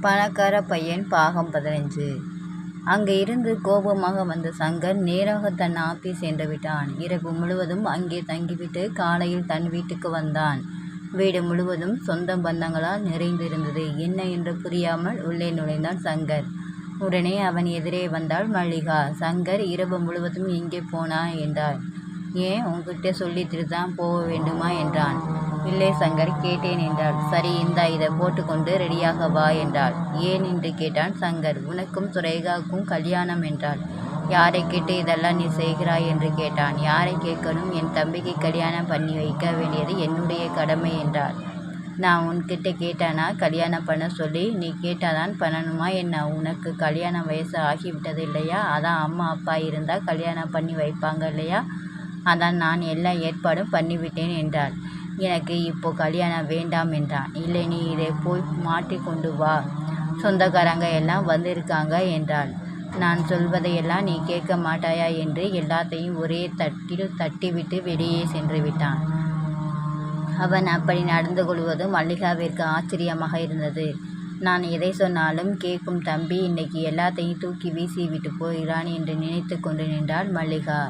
பணக்கார பையன் பாகம் பதினஞ்சு. அங்கே இருந்து கோபமாக வந்த சங்கர் நேராக தன் ஆபீஸ் சென்று விட்டான். இரவு முழுவதும் அங்கே தங்கிவிட்டு காலையில் தன் வீட்டுக்கு வந்தான். வீடு முழுவதும் சொந்த பந்தங்களால் நிறைந்திருந்தது. என்ன என்று புரியாமல் உள்ளே நுழைந்தான் சங்கர். உடனே அவன் எதிரே வந்தாள் மல்லிகா. சங்கர் இரவு முழுவதும் எங்கே போனா என்றாள். ஏன் உங்ககிட்ட சொல்லிட்டு தான் போக வேண்டுமா? என்றான். இல்லை சங்கர் கேட்டேன் என்றாள். சரி இந்தா இதை போட்டுக்கொண்டு ரெடியாக வா என்றாள். ஏன் என்று கேட்டான் சங்கர். உனக்கும் சுரேகாவுக்கும் கல்யாணம் என்றாள். யாரை கேட்டு இதெல்லாம் நீ செய்கிறாய் என்று கேட்டான். யாரை கேட்கணும்? என் தம்பிக்கு கல்யாணம் பண்ணி வைக்க வேண்டியது என்னுடைய கடமை என்றார் நான் உன்கிட்ட கேட்டானா? கல்யாணம் பண்ண சொல்லி நீ கேட்டாதான் பண்ணணுமா என்ன? உனக்கு கல்யாணம் வயசு ஆகிவிட்டது இல்லையா? அதான் அம்மா அப்பா இருந்தால் கல்யாணம் பண்ணி வைப்பாங்க இல்லையா? அதான் நான் எல்லா ஏற்பாடும் பண்ணிவிட்டேன் என்றாள். எனக்கு இப்போ கல்யாணம் வேண்டாம் என்றான். இல்லை நீ இதை போய் மாட்டி கொண்டு வா. சொந்தக்காரங்க எல்லாம் வந்திருக்காங்க என்றாள். நான் சொல்வதையெல்லாம் நீ கேட்க மாட்டாயா என்று எல்லாத்தையும் ஒரே தட்டில் தட்டிவிட்டு வெளியே சென்று விட்டான். அவன் அப்படி நடந்து கொள்வது மல்லிகாவிற்கு ஆச்சரியமாக இருந்தது. நான் எதை சொன்னாலும் கேட்கும் தம்பி இன்னைக்கு எல்லாத்தையும் தூக்கி வீசி விட்டு போகிறான் என்று நினைத்து கொண்டு நின்றாள் மல்லிகா.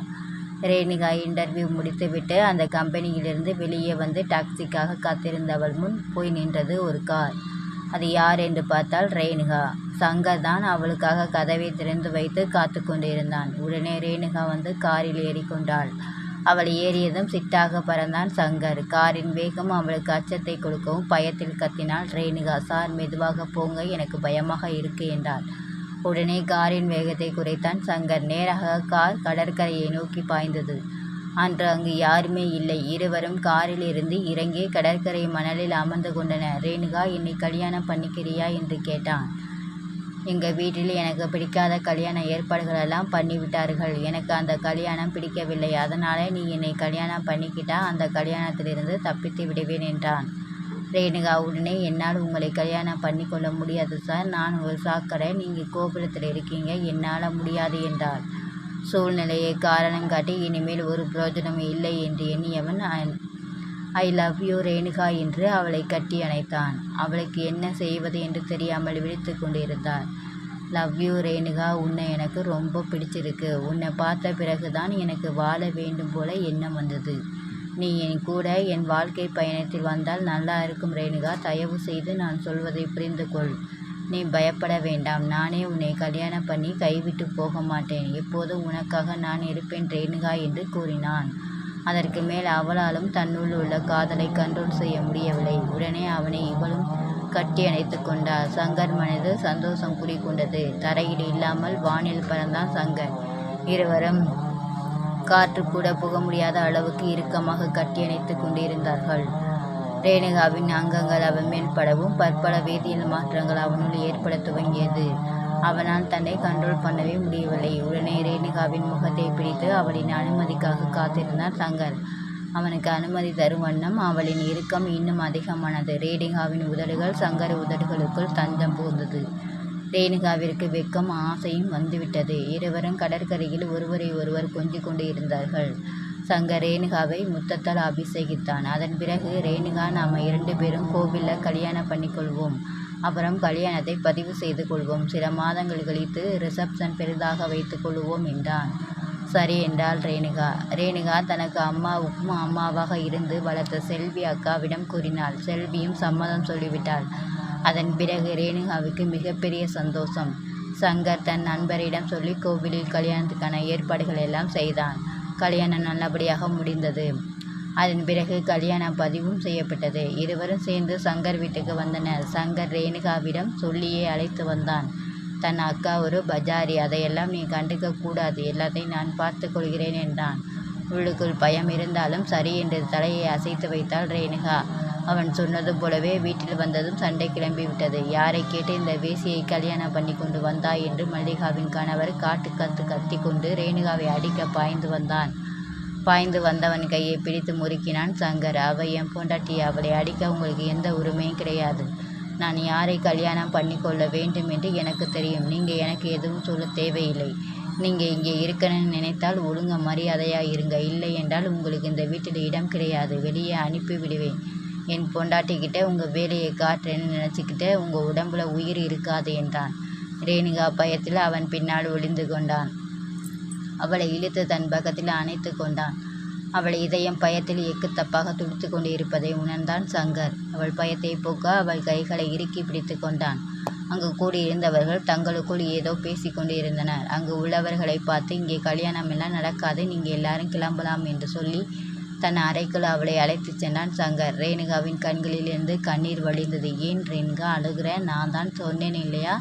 ரேணுகா இன்டர்வியூ முடித்துவிட்டு அந்த கம்பெனியிலிருந்து வெளியே வந்து டாக்ஸிக்காக காத்திருந்தவள் முன் போய் நின்றது ஒரு கார். அது யார் என்று பார்த்தால் ரேணுகா. சங்கர் தான் அவளுக்காக கதவை திறந்து வைத்து காத்து கொண்டிருந்தான். உடனே ரேணுகா வந்து காரில் ஏறிக்கொண்டாள். அவள் ஏறியதும் சிட்டாக பறந்தான் சங்கர். காரின் வேகம் அவளுக்கு அச்சத்தை கொடுக்கவும் பயத்தில் கத்தினாள் ரேணுகா. சார் மெதுவாக போங்க. எனக்கு பயமாக இருக்கு என்றாள். உடனே காரின் வேகத்தை குறைத்தான். சங்கர் நேராக கார் கடற்கரையை நோக்கி பாய்ந்தது. அன்று அங்கு யாருமே இல்லை. இருவரும் காரில் இருந்து இறங்கி கடற்கரை மணலில் அமர்ந்து கொண்டனர். ரேணுகா என்னை கல்யாணம் பண்ணிக்கிறியா? என்று கேட்டான். எங்கள் வீட்டில் எனக்கு பிடிக்காத கல்யாண ஏற்பாடுகளெல்லாம் பண்ணிவிட்டார்கள். எனக்கு அந்த கல்யாணம் பிடிக்கவில்லை. அதனாலே நீ என்னை கல்யாணம் பண்ணிக்கிட்டா அந்த கல்யாணத்திலிருந்து தப்பித்து விடுவேன் என்றான். ரேணுகா உடனே என்னால் உங்களை கல்யாணம் பண்ணி கொள்ள முடியாது சார். நான் ஒரு சாக்கடை. நீங்கள் கோபுரத்தில் இருக்கீங்க. என்னால் முடியாது என்றார் சூழ்நிலையை காரணம் காட்டி இனிமேல் ஒரு பிரயோஜனம் இல்லை என்று எண்ணியவன் ஐ லவ் யூ ரேணுகா என்று அவளை கட்டி அணைத்தான். அவளுக்கு என்ன செய்வது என்று தெரியாமல் விழித்து கொண்டிருந்தார் லவ் யூ ரேணுகா உன்னை எனக்கு ரொம்ப பிடிச்சிருக்கு. உன்னை பார்த்த பிறகுதான் எனக்கு வாழ வேண்டும் போல எண்ணம் வந்தது. நீ என் கூட என் வாழ்க்கை பயணத்தில் வந்தால் நல்லா இருக்கும் ரேணுகா. தயவு செய்து நான் சொல்வதை புரிந்து கொள் நீ பயப்பட வேண்டாம். நானே உன்னை கல்யாணம் பண்ணி கைவிட்டு போக மாட்டேன். எப்போதும் உனக்காக நான் இருப்பேன் ரேணுகா என்று கூறினான். அதற்கு மேல் அவளாலும் தன்னுள் உள்ள காதலை கண்ட்ரோல் செய்ய முடியவில்லை. உடனே அவனை இவளும் கட்டி அணைத்து கொண்டார் சங்கர் மனது சந்தோஷம் குறிக்கொண்டது. தரையில் இல்லாமல் வானில் பறந்தான் சங்கர். இருவரும் காற்று கூட புக முடியாத அளவுக்கு இறுக்கமாக கட்டியணைத்து கொண்டிருந்தார்கள். ரேணுகாவின் அங்கங்கள் அவன் மேல் படவும் பற்பல வேதியியல் மாற்றங்கள் அவனுள் ஏற்பட துவங்கியது. அவனால் தன்னை கண்ட்ரோல் பண்ணவே முடியவில்லை. உடனே ரேணுகாவின் முகத்தை பிடித்து அவளின் அனுமதிக்காக காத்திருந்தார் சங்கர் அவனுக்கு அனுமதி தரும் வண்ணம் அவளின் இறுக்கம் இன்னும் அதிகமானது. ரேணுகாவின் உதடுகள் சங்கர் உதடுகளுக்குள் தஞ்சம் புகுந்தது. ரேணுகாவிற்கு வெக்கம் ஆசையும் வந்துவிட்டது. இருவரும் கடற்கரையில் ஒருவரை ஒருவர் கொஞ்சிக் கொண்டு இருந்தார்கள். சங்கர் ரேணுகாவை முத்தத்தால் அபிஷேகித்தான். அதன் பிறகு ரேணுகா நாம் இரண்டு பேரும் கோவிலில் கல்யாணம் பண்ணிக்கொள்வோம் அப்புறம் கல்யாணத்தை பதிவு செய்து கொள்வோம். சில மாதங்கள் கழித்து ரிசப்ஷன் பெரிதாக வைத்துக் கொள்வோம் என்றான். சரி என்றாள் ரேணுகா. ரேணுகா தனக்கு அம்மாவுக்கும் அம்மாவாக இருந்து வளர்த்த செல்வி அக்காவிடம் கூறினாள். செல்வியும் சம்மதம் சொல்லிவிட்டாள். அதன் பிறகு ரேணுகாவுக்கு மிகப்பெரிய சந்தோஷம். சங்கர் தன் நண்பரிடம் சொல்லி கோவிலில் கல்யாணத்துக்கான ஏற்பாடுகள் எல்லாம் செய்தான். கல்யாணம் நல்லபடியாக முடிந்தது. அதன் பிறகு கல்யாணம் பதிவும் செய்யப்பட்டது. இருவரும் சேர்ந்து சங்கர் வீட்டுக்கு வந்தனர். சங்கர் ரேணுகாவிடம் சொல்லியே அழைத்து வந்தான். தன் அக்கா ஒரு பஜாரி அதையெல்லாம் நீ கண்டுக்க கூடாது. எல்லாத்தையும் நான் பார்த்து கொள்கிறேன் என்றான். உள்ளுக்குள் பயம் இருந்தாலும் சரி என்று தலையை அசைத்து வைத்தாள் ரேணுகா. அவன் சொன்னது போலவே வீட்டில் வந்ததும் சண்டை கிளம்பி விட்டது. யாரை கேட்டு இந்த வேசியை கல்யாணம் பண்ணி கொண்டு வந்தாய் என்று மல்லிகாவின் கணவர் காட்டு கத்து கத்தி கொண்டு ரேணுகாவை அடிக்க பாய்ந்து வந்தான். பாய்ந்து வந்தவன் கையை பிடித்து முறுக்கினான் சங்கர். அவ என் பொண்டாட்டி. அவளை அடிக்க உங்களுக்கு எந்த உரிமையும் கிடையாது. நான் யாரை கல்யாணம் பண்ணி கொள்ள வேண்டும் என்று எனக்கு தெரியும். நீங்கள் எனக்கு எதுவும் சொல்ல தேவையில்லை. நீங்கள் இங்கே இருக்கணும்னு நினைத்தால் ஒழுங்க மரியாதையாக இருங்க. இல்லை என்றால் உங்களுக்கு இந்த வீட்டில் இடம் கிடையாது. வெளியே அனுப்பி விடுவேன். என் பொண்டாட்டிக்கிட்ட உங்கள் வேலையை காட்டுறேன்னு நினச்சிக்கிட்டு உங்கள் உடம்புல உயிர் இருக்காது என்றான். ரேணுகா பயத்தில் அவன் பின்னால் ஒளிந்து கொண்டான். அவளை இழுத்து தன் பக்கத்தில் அணைத்து கொண்டான். அவள் இதயம் பயத்தில் எக்கு தப்பாக துடித்து கொண்டு இருப்பதை உணர்ந்தான் சங்கர். அவள் பயத்தை போக்க அவள் கைகளை இறுக்கி பிடித்து கொண்டான். அங்கு கூடியிருந்தவர்கள் தங்களுக்குள் ஏதோ பேசிக்கொண்டு இருந்தனர் அங்கு உள்ளவர்களை பார்த்து இங்கே கல்யாணம் எல்லாம் நடக்காது நீங்கள் எல்லாரும் கிளம்பலாம் என்று சொல்லி தன் அறைக்குள் அவளை அழைத்துச் சென்றான் சங்கர். ரேணுகாவின் கண்களிலிருந்து கண்ணீர் வழிந்தது. ஏன் ரேணுகா அழுகிற? நான் தான் சொன்னேன் இல்லையா?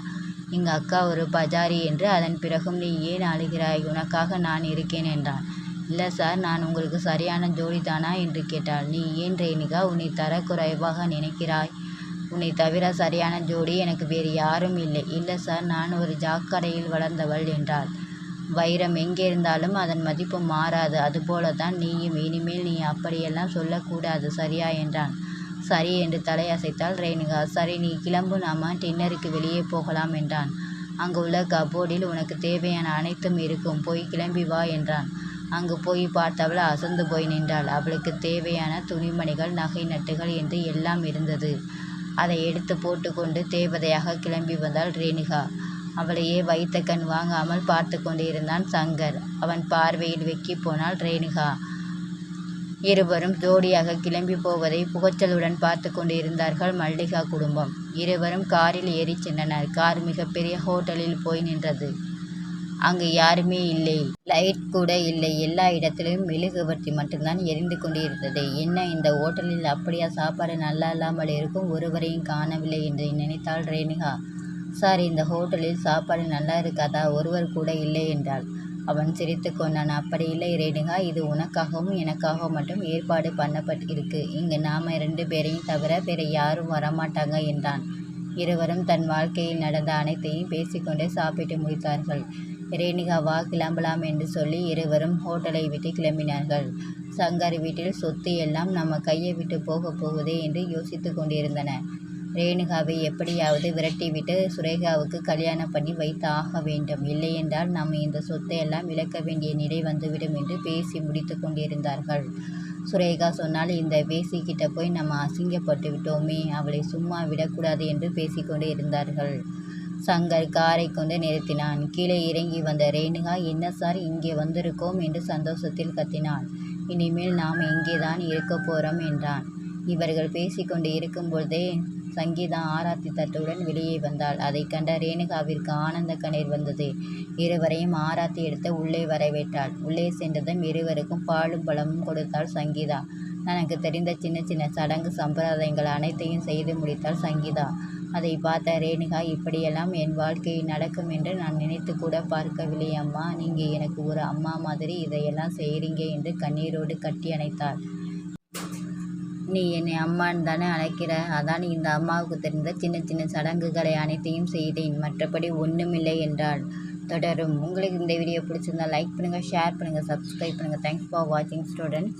எங்கள் அக்கா ஒரு பஜாரி என்று அதன் பிறகும் நீ ஏன் அழுகிறாய்? உனக்காக நான் இருக்கேன் என்றான். இல்லை சார் நான் உங்களுக்கு சரியான ஜோடி தானா என்று கேட்டாள். நீ ஏன் ரேணுகா உன்னை தரக்குறைவாக நினைக்கிறாய்? உன்னை தவிர சரியான ஜோடி எனக்கு வேறு யாரும் இல்லை. இல்லை சார் நான் ஒரு ஜாக்கடையில் வளர்ந்தவள் என்றாள். வைரம் எங்கே இருந்தாலும் அதன் மதிப்பு மாறாது. அதுபோல தான் நீயும் இனிமேல் நீ அப்படியெல்லாம் சொல்லக்கூடாது சரியா? என்றான். சரி என்று தலையசைத்தாள் ரேணுகா. சரி நீ கிளம்பு நாம டின்னருக்கு வெளியே போகலாம் என்றான். அங்கு உள்ள கபோர்டில் உனக்கு தேவையான அனைத்தும் இருக்கும். போய் கிளம்பி வா என்றான். அங்கு போய் பார்த்தவள் அசந்து போய் நின்றாள். அவளுக்கு தேவையான துணிமணிகள் நகை நட்டுகள் என்று எல்லாம் இருந்தது. அதை எடுத்து போட்டுக்கொண்டு தேவதையாக கிளம்பி வந்தாள் ரேணுகா. அவளையே வைத்த கண் வாங்காமல் பார்த்து கொண்டிருந்தான் சங்கர். அவன் பார்வையில் வெக்கி போனாள் ரேணுகா. இருவரும் ஜோடியாக கிளம்பி போவதை புகைச்சலுடன் பார்த்து கொண்டிருந்தார்கள் மல்லிகா குடும்பம். இருவரும் காரில் ஏறிச் சென்றனர். கார் மிகப்பெரிய ஹோட்டலில் போய் நின்றது. அங்கு யாருமே இல்லை. லைட் கூட இல்லை. எல்லா இடத்திலும் மெழுகுவர்த்தி மட்டும்தான் எரிந்து கொண்டிருந்தது. என்ன இந்த ஹோட்டலில் அப்படியா? சாப்பாடு நல்லா இல்லாமல் இருக்கும். ஒருவரையும் காணவில்லை என்று நினைத்தாள் ரேணுகா. சார் இந்த ஹோட்டலில் சாப்பாடு நல்லா இருக்காதா? ஒருவர் கூட இல்லை என்றாள். அவன் சிரித்து கொண்டான். அப்படி இல்லை ரேணுகா. இது உனக்காகவும் எனக்காகவும் மட்டும் ஏற்பாடு பண்ணப்பட்டிருக்கு. இங்கு நாம ரெண்டு பேரையும் தவிர வேற யாரும் வரமாட்டாங்க என்றான். இருவரும் தன் வாழ்க்கையில் நடந்த அனைத்தையும் பேசிக்கொண்டே சாப்பிட்டு முடித்தார்கள். ரேணுகா வா கிளம்பலாம் என்று சொல்லி இருவரும் ஹோட்டலை விட்டு கிளம்பினார்கள். சங்கர் வீட்டில் சொத்து எல்லாம் நம்ம கையை விட்டு போக போகுதே என்று யோசித்து கொண்டிருந்தன. ரேணுகாவை எப்படியாவது விரட்டிவிட்டு சுரேகாவுக்கு கல்யாணம் பண்ணி வைத்து ஆக வேண்டும். இல்லையென்றால் நம்ம இந்த சொத்தை எல்லாம் இழக்க வேண்டிய நிலை வந்துவிடும் என்று பேசி முடித்து கொண்டிருந்தார்கள். சுரேகா சொன்னால் இந்த வேசிக்கிட்ட போய் நம்ம அசிங்கப்பட்டு விட்டோமே அவளை சும்மா விடக்கூடாது என்று பேசிக்கொண்டு இருந்தார்கள். சங்கர் காரை கொண்டு நிறுத்தினான். கீழே இறங்கி வந்த ரேணுகா என்ன சார் இங்கே வந்திருக்கோம் என்று சந்தோஷத்தில் கத்தினான் இனிமேல் நாம் இங்கேதான் இருக்க போகிறோம் என்றான். இவர்கள் பேசிக்கொண்டு இருக்கும்பொழுதே சங்கீதா ஆராத்தி தட்டுடன் வெளியே வந்தாள். அதை கண்ட ரேணுகாவிற்கு ஆனந்த கண்ணீர் வந்தது. இருவரையும் ஆராத்தி எடுத்து உள்ளே வரவேற்றாள். உள்ளே சென்றதும் இருவருக்கும் பாலும் பழமும் கொடுத்தாள் சங்கீதா. தனக்கு தெரிந்த சின்ன சின்ன சடங்கு சம்பிரதாயங்கள் அனைத்தையும் செய்து முடித்தாள் சங்கீதா. அதை பார்த்த ரேணுகா இப்படியெல்லாம் என் வாழ்க்கையில் நடக்கும் என்று நான் நினைத்து கூட பார்க்கவில்லை அம்மா. நீங்கள் எனக்கு ஒரு அம்மா மாதிரி இதையெல்லாம் செய்கிறீங்க என்று கண்ணீரோடு கட்டி அணைத்தாள். நீ என்னை அம்மான்னு தானே அழைக்கிற? அதான் இந்த அம்மாவுக்கு தெரிந்த சின்ன சின்ன சடங்குகளை அனைத்தையும் செய்தேன். மற்றபடி ஒன்றுமில்லை என்றாள். தொடரும். உங்களுக்கு இந்த வீடியோ பிடிச்சிருந்தா லைக் பண்ணுங்கள் ஷேர் பண்ணுங்கள் சப்ஸ்கிரைப் பண்ணுங்கள் தேங்க்ஸ் ஃபார் வாட்சிங் ஸ்டூடெண்ட்ஸ்